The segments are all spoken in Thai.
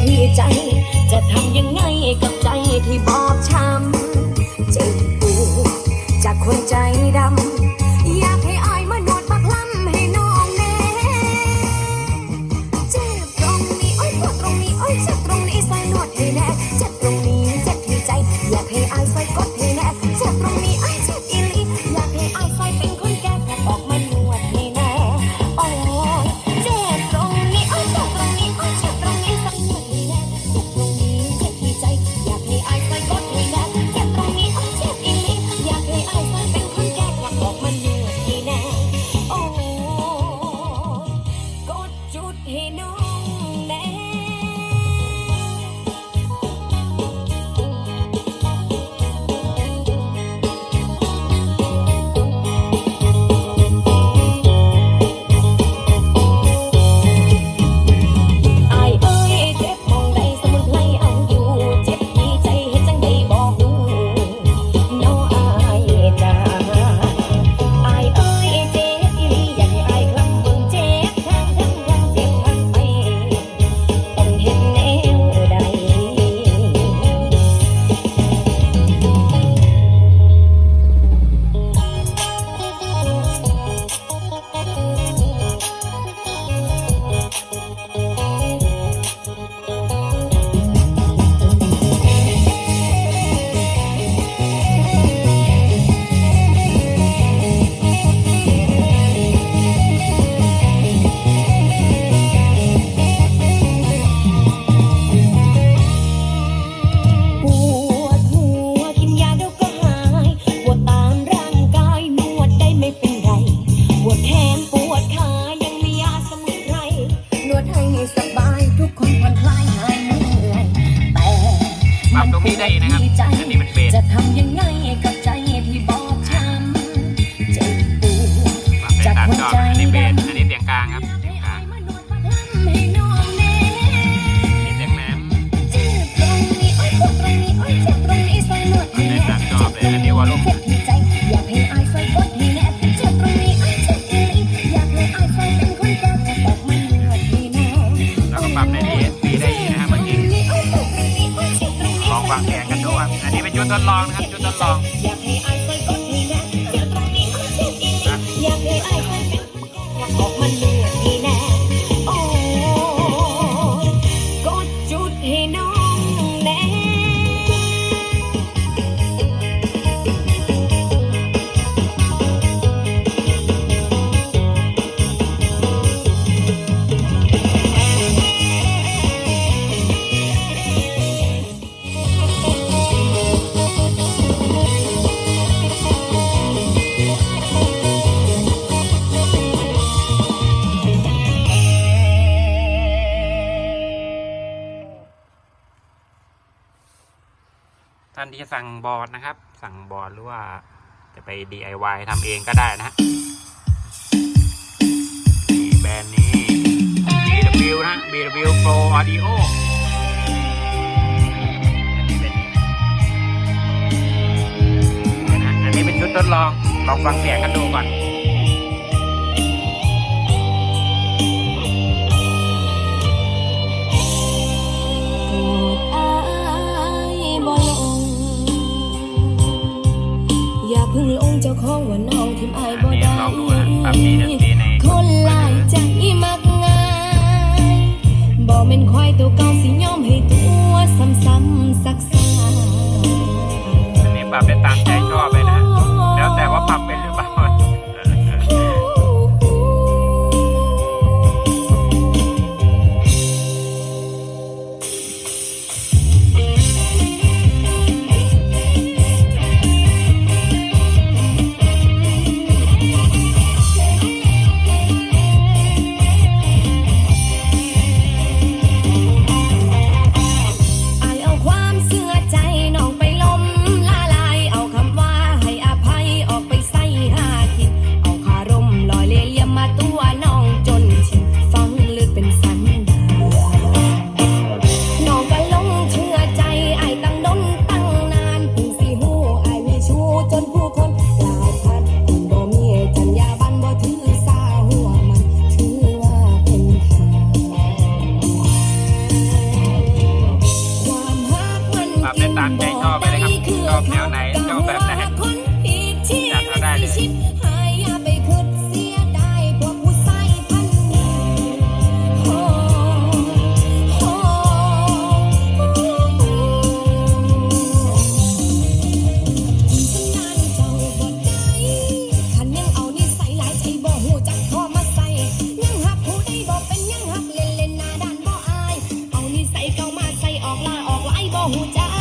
ที่ใจ จะทำยังไงกับใจที่บอบช้ำเจ็บปวดจากคนใจดำ นี้เบอันนี้เสียงกลางครับ ที่จะสั่งบอร์ดนะครับ สั่งบอร์ดหรือว่าจะไป DIY ทำเองก็ได้นะฮะแบรนด์นี้ BW นะ BW Pro Audio อันนี้เป็นชุดทดลอง ลองฟังเสียงกันดูก่อน ในงเจ้าของว่านาทิมอายบ่ได้คนหลายใจมักง่ายบ่แม่นควายตัวเก่าสิยอมให้ตัวซ้ำๆซักๆอันนี้ปรับได้ตามใจชอบเลยนะ แล้วแต่ว่าปรับ หูจัก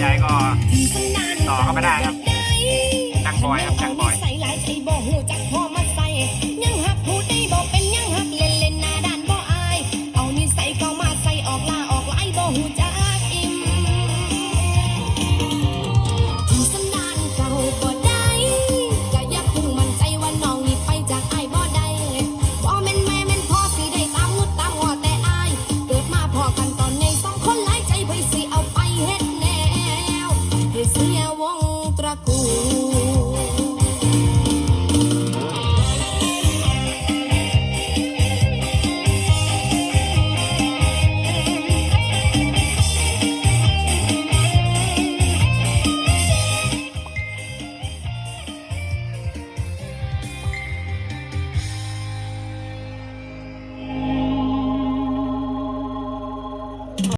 ใจก็ต่อก็ไม่ได้ครับ